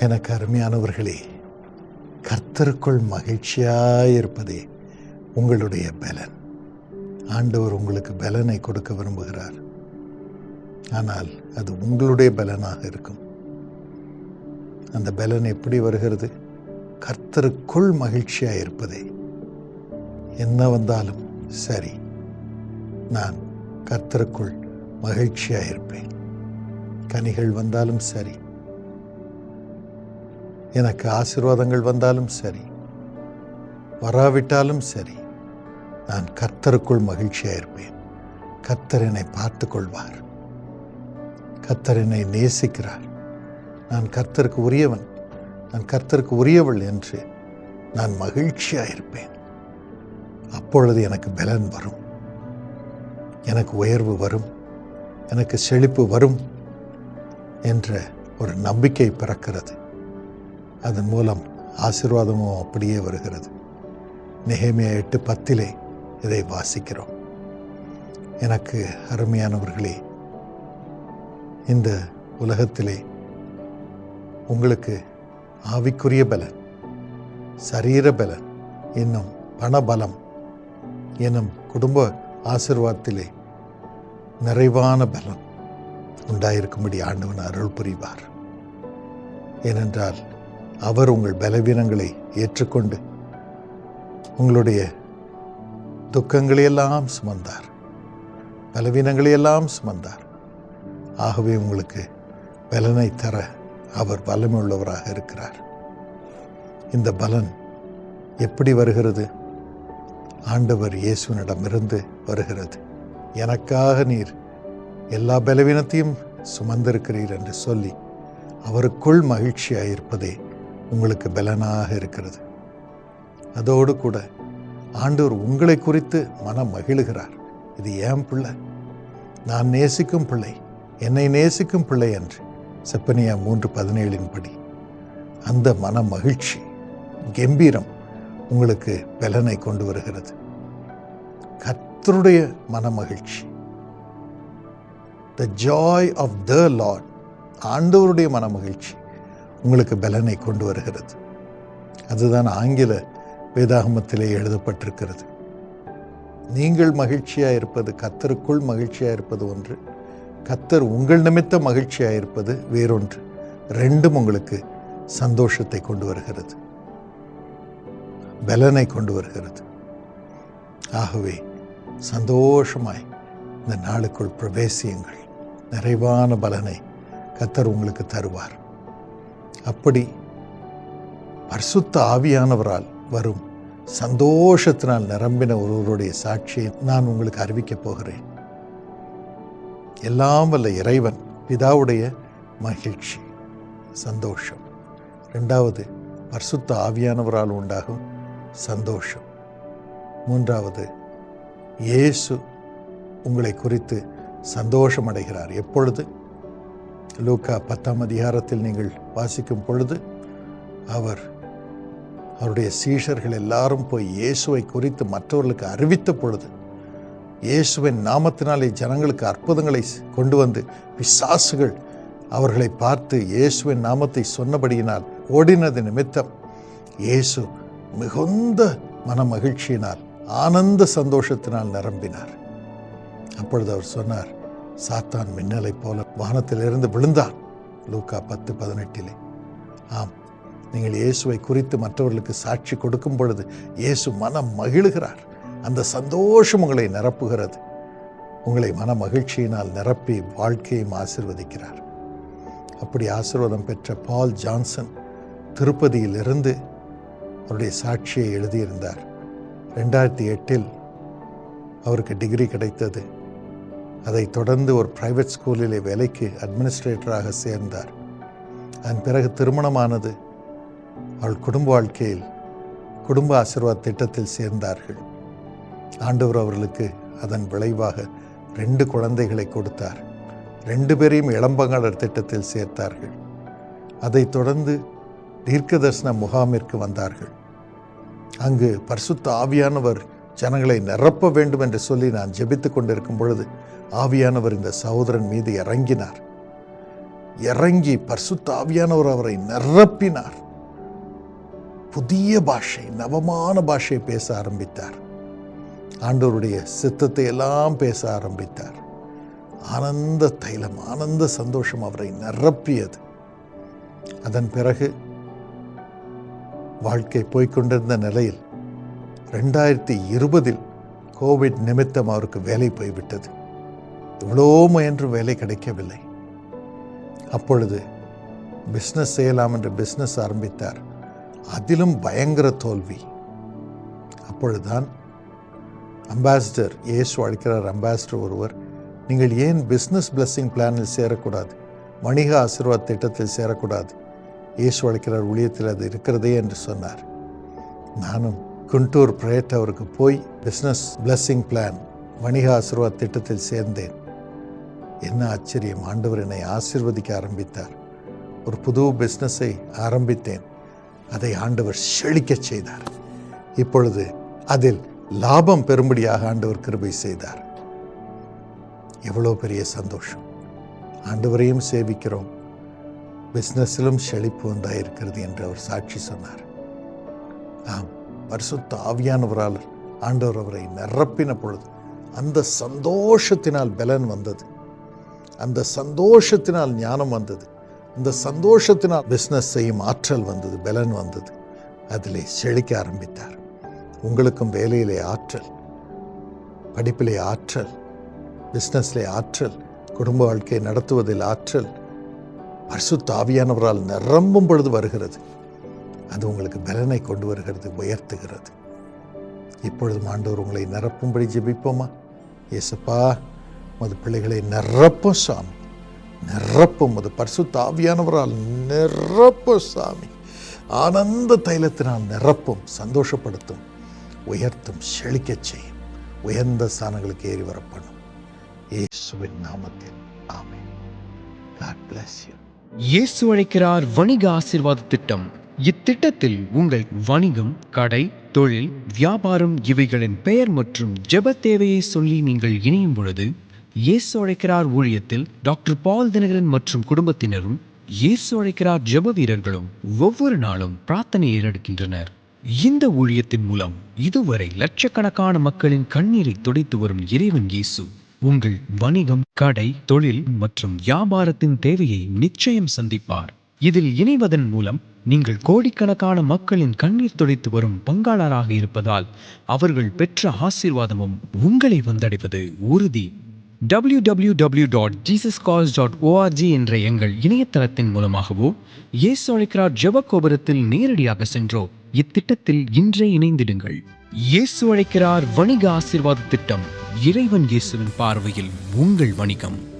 எனக்கு அருமையானவர்களே கர்த்தருக்குள் மகிழ்ச்சியாயிருப்பதே உங்களுடைய பலன். ஆண்டவர் உங்களுக்கு பலனை கொடுக்க விரும்புகிறார். ஆனால் அது உங்களுடைய பலனாக இருக்கும். அந்த பலன் எப்படி வருகிறது? கர்த்தருக்குள் மகிழ்ச்சியாக இருப்பதே என்ன வந்தாலும் சரி நான் கர்த்தருக்குள் மகிழ்ச்சியாக இருப்பேன் கனிகள் வந்தாலும் சரி எனக்கு ஆசீர்வாதங்கள் வந்தாலும் சரி வராவிட்டாலும் சரி நான் கர்த்தருக்குள் மகிழ்ச்சியாக இருப்பேன். கர்த்தர் என்னை பார்த்து கொள்வார் கர்த்தர் என்னை நேசிக்கிறார். நான் கர்த்தருக்கு உரியவன் நான் கர்த்தருக்கு உரியவள் என்று நான் மகிழ்ச்சியாக இருப்பேன். அப்பொழுது எனக்கு பலன் வரும். எனக்கு உயர்வு வரும். எனக்கு செழிப்பு வரும் என்ற ஒரு நம்பிக்கை பிறக்கிறது. அதன் மூலம் ஆசீர்வாதமும் அப்படியே வருகிறது. நெகேமியா எட்டு பத்திலே இதை வாசிக்கிறோம். எனக்கு அருமையானவர்களே இந்த உலகத்திலே உங்களுக்கு ஆவிக்குரிய பலன் சரீர பலன் இன்னும் பணபலம் எனும் குடும்ப ஆசிர்வாதத்திலே நிறைவான பலன் உண்டாயிருக்கும்படி ஆண்டவன் அருள் புரிவார். ஏனென்றால் அவர் உங்கள் பலவீனங்களை ஏற்றுக்கொண்டு உங்களுடைய துக்கங்களையெல்லாம் சுமந்தார். பலவீனங்களையெல்லாம் சுமந்தார். ஆகவே உங்களுக்கு பலனை தர அவர் வல்லமையுள்ளவராக இருக்கிறார். இந்த பலன் எப்படி வருகிறது? ஆண்டவர் இயேசுவினிடமிருந்து வருகிறது. எனக்காக நீர் எல்லா பலவீனத்தையும் சுமந்திருக்கிறீர் என்று சொல்லி அவருக்குள் மகிழ்ச்சியாக இருப்பதே உங்களுக்கு பலனாக இருக்கிறது. அதோடு கூட ஆண்டவர் உங்களை குறித்து மனம் மகிழுகிறார். இது ஏன் பிள்ளை? நான் நேசிக்கும் பிள்ளை என்னை நேசிக்கும் பிள்ளை என்று செப்பனியா மூன்று பதினேழின் படி. அந்த மன மகிழ்ச்சி கம்பீரம் உங்களுக்கு பலனை கொண்டு வருகிறது. கத்தருடைய மன மகிழ்ச்சி. The joy of the Lord ஆண்டவருடைய மன மகிழ்ச்சி. உங்களுக்கு பலனை கொண்டு வருகிறது. அதுதான் ஆங்கில வேதாகமத்திலே எழுதப்பட்டிருக்கிறது. நீங்கள் மகிழ்ச்சியாக இருப்பது கத்தருக்குள் மகிழ்ச்சியாக இருப்பது ஒன்று. கத்தர் உங்கள் நிமித்த மகிழ்ச்சியாக இருப்பது வேறொன்று. ரெண்டும் உங்களுக்கு சந்தோஷத்தை கொண்டு வருகிறது. பலனை கொண்டு வருகிறது. ஆகவே சந்தோஷமாய் இந்த நாளுக்குள் பிரவேசியுங்கள். நிறைவான பலனை கத்தர் உங்களுக்கு தருவார். அப்படி பரிசுத்த ஆவியானவரால் வரும் சந்தோஷத்தினால் நிரம்பின ஒருவருடைய சாட்சியை நான் உங்களுக்கு அறிவிக்கப் போகிறேன். எல்லாம் வல்ல இறைவன் பிதாவுடைய மகிழ்ச்சி சந்தோஷம். ரெண்டாவது பரிசுத்த ஆவியானவரால் உண்டாகும் சந்தோஷம். மூன்றாவது இயேசு உங்களை குறித்து சந்தோஷம் அடைகிறார் எப்பொழுது? லூக்கா பத்தாம் அதிகாரத்தில் நீங்கள் வாசிக்கும் பொழுது அவர் அவருடைய சீஷர்கள் எல்லாரும் போய் இயேசுவை குறித்து மற்றவர்களுக்கு அறிவித்த பொழுது இயேசுவின் நாமத்தினாலே ஜனங்களுக்கு அற்புதங்களை கொண்டு வந்து பிசாசுகள் அவர்களை பார்த்து இயேசுவின் நாமத்தை சொன்னபடியினால் ஓடினது நிமித்தம் இயேசு மிகுந்த மன மகிழ்ச்சியினால் ஆனந்த சந்தோஷத்தினால் நிரம்பினார். அப்பொழுது அவர் சொன்னார் சாத்தான் மின்னலைப் போல வானத்திலிருந்து விழுந்தான் லூக்கா பத்து பதினெட்டிலே. ஆம் நீங்கள் இயேசுவை குறித்து மற்றவர்களுக்கு சாட்சி கொடுக்கும் பொழுது இயேசு மனம் மகிழுகிறார். அந்த சந்தோஷம் உங்களை நிரப்புகிறது. உங்களை மன மகிழ்ச்சியினால் நிரப்பி வாழ்க்கையும் ஆசிர்வதிக்கிறார். அப்படி ஆசீர்வாதம் பெற்ற பால் ஜான்சன் திருப்பதியிலிருந்து அவருடைய சாட்சியை எழுதியிருந்தார். ரெண்டாயிரத்தி எட்டில் அவருக்கு டிகிரி கிடைத்தது. அதைத் தொடர்ந்து ஒரு பிரைவேட் ஸ்கூலிலே வேலைக்கு அட்மினிஸ்ட்ரேட்டராக சேர்ந்தார். அதன் பிறகு திருமணமானது அவள் குடும்ப வாழ்க்கையில் குடும்ப ஆசீர்வாத் திட்டத்தில் சேர்ந்தார்கள். ஆண்டவர் அவர்களுக்கு அதன் விளைவாக ரெண்டு குழந்தைகளை கொடுத்தார். ரெண்டு பேரையும் இளம்பங்காளர் திட்டத்தில் சேர்த்தார்கள். அதைத் தொடர்ந்து தீர்க்கதர்சன முகாமிற்கு வந்தார்கள். அங்கு பரிசுத்த ஆவியானவர் ஜனங்களை நிரப்ப வேண்டும் என்று சொல்லி நான் ஜெபித்து கொண்டிருக்கும் பொழுது ஆவியானவர் இந்த சகோதரன் மீது இறங்கினார். இறங்கி பர்சுத்த ஆவியானவர் அவரை நிரப்பினார். புதிய பாஷை நவமான பாஷை பேச ஆரம்பித்தார். ஆண்டவருடைய சித்தத்தை எல்லாம் பேச ஆரம்பித்தார். ஆனந்த தைலம் ஆனந்த சந்தோஷம் அவரை நிரப்பியது. அதன் பிறகு வாழ்க்கை போய்க்கொண்டிருந்த நிலையில் ரெண்டாயிரத்தி இருபதில் கோவிட் நிமித்தம் அவருக்கு வேலை போய்விட்டது. எவ்வளோ முயன்று வேலை கிடைக்கவில்லை. அப்பொழுது பிஸ்னஸ் செய்யலாம் என்று பிஸ்னஸ் ஆரம்பித்தார். அதிலும் பயங்கர தோல்வி. அப்பொழுதுதான் அம்பாசிடர் இயேசு அழைக்கிறார் அம்பாசிடர் ஒருவர் நீங்கள் ஏன் பிஸ்னஸ் பிளஸ்ஸிங் பிளானில் சேரக்கூடாது? வணிக ஆசீர்வாத் திட்டத்தில் சேரக்கூடாது? இயேசு அழைக்கிறார் ஊழியத்தில் அது இருக்கிறதே என்று சொன்னார். நானும் குண்டூர் பிரேட் அவருக்கு போய் பிஸ்னஸ் பிளஸ்ஸிங் பிளான் வணிக ஆசீர்வாத் திட்டத்தில் சேர்ந்தேன். என்ன ஆச்சரியம். ஆண்டவர் என்னை ஆசிர்வதிக்க ஆரம்பித்தார். ஒரு புது பிஸ்னஸை ஆரம்பித்தேன். அதை ஆண்டவர் செழிக்கச் செய்தார். இப்பொழுது அதில் லாபம் பெறும்படியாக ஆண்டவர் கிருபை செய்தார். எவ்வளோ பெரிய சந்தோஷம். ஆண்டவரையும் சேவிக்கிறோம். பிஸ்னஸிலும் செழிப்பு உண்டாயிருக்கிறது என்று அவர் சாட்சி சொன்னார். ஆம் பரிசுத்த ஆவியானவரால் ஆண்டவர் அவரை நிரப்பின பொழுது அந்த சந்தோஷத்தினால் பலன் வந்தது. அந்த சந்தோஷத்தினால் ஞானம் வந்தது. அந்த சந்தோஷத்தினால் பிஸ்னஸ் செய்யும் ஆற்றல் வந்தது பலன் வந்தது. அதில் செழிக்க ஆரம்பித்தார். உங்களுக்கும் வேலையிலே ஆற்றல் படிப்பிலே ஆற்றல் பிஸ்னஸ்லே ஆற்றல் குடும்ப வாழ்க்கையை நடத்துவதில் ஆற்றல் பரிசு தாவியானவரால் நிரம்பும் பொழுது வருகிறது. அது உங்களுக்கு பலனை கொண்டு வருகிறது உயர்த்துகிறது. இப்பொழுது ஆண்டவர் உங்களை நிரப்பும்படி ஜெபிப்போமா? இயேசுப்பா மது பிள்ளைகளை நிரப்பும் சாமி. நிரப்பும் அது பரிசுத்த ஆவியானவரால் நிரப்பும் சாமி. ஆனந்த தைலத்தினால் நிரப்பும் சந்தோஷப்படுத்தும் உயர்த்தும் செழிக்கச் செய்யும் உயர்ந்த ஸ்தானங்களுக்கு ஏறி வரப்படும். இயேசுவின் நாமத்தில். ஆமே God bless you. இயேசு அழைக்கிறார் வணிக ஆசீர்வாத திட்டம். இத்திட்டத்தில் உங்கள் வணிகம் கடை தொழில் வியாபாரம் இவைகளின் பெயர் மற்றும் ஜெப தேவையை சொல்லி நீங்கள் இணையும் பொழுது இயேசு அழைக்கிறார் ஊழியத்தில் டாக்டர் பால் தினகரன் மற்றும் குடும்பத்தினரும் இயேசு அழைக்கிறார் ஜெப வீரர்களும் ஒவ்வொரு நாளும் பிரார்த்தனை ஏறெடுக்கின்றனர். இந்த ஊழியத்தின் மூலம் இதுவரை லட்சக்கணக்கான மக்களின் கண்ணீரை துடைத்து வரும் இறைவன் இயேசு உங்கள் வணிகம் கடை தொழில் மற்றும் வியாபாரத்தின் தேவையை நிச்சயம் சந்திப்பார். இதில் இணைவதன் மூலம் நீங்கள் கோடிக்கணக்கான மக்களின் கண்ணீர் துடைத்து வரும் பங்காளராக இருப்பதால் அவர்கள் பெற்ற ஆசீர்வாதமும் உங்களை வந்தடைவது உறுதி. W W dot dot O R G என்ற எங்கள் இணையதளத்தின் மூலமாகவோ இயேசு அழைக்கிறார் ஜெப கோபுரத்தில் நேரடியாக சென்றோ இத்திட்டத்தில் இன்றே இணைந்திடுங்கள். இயேசு அழைக்கிறார் வணிக ஆசிர்வாத திட்டம் இறைவன் இயேசுவின் பார்வையில் உங்கள் வணிகம்.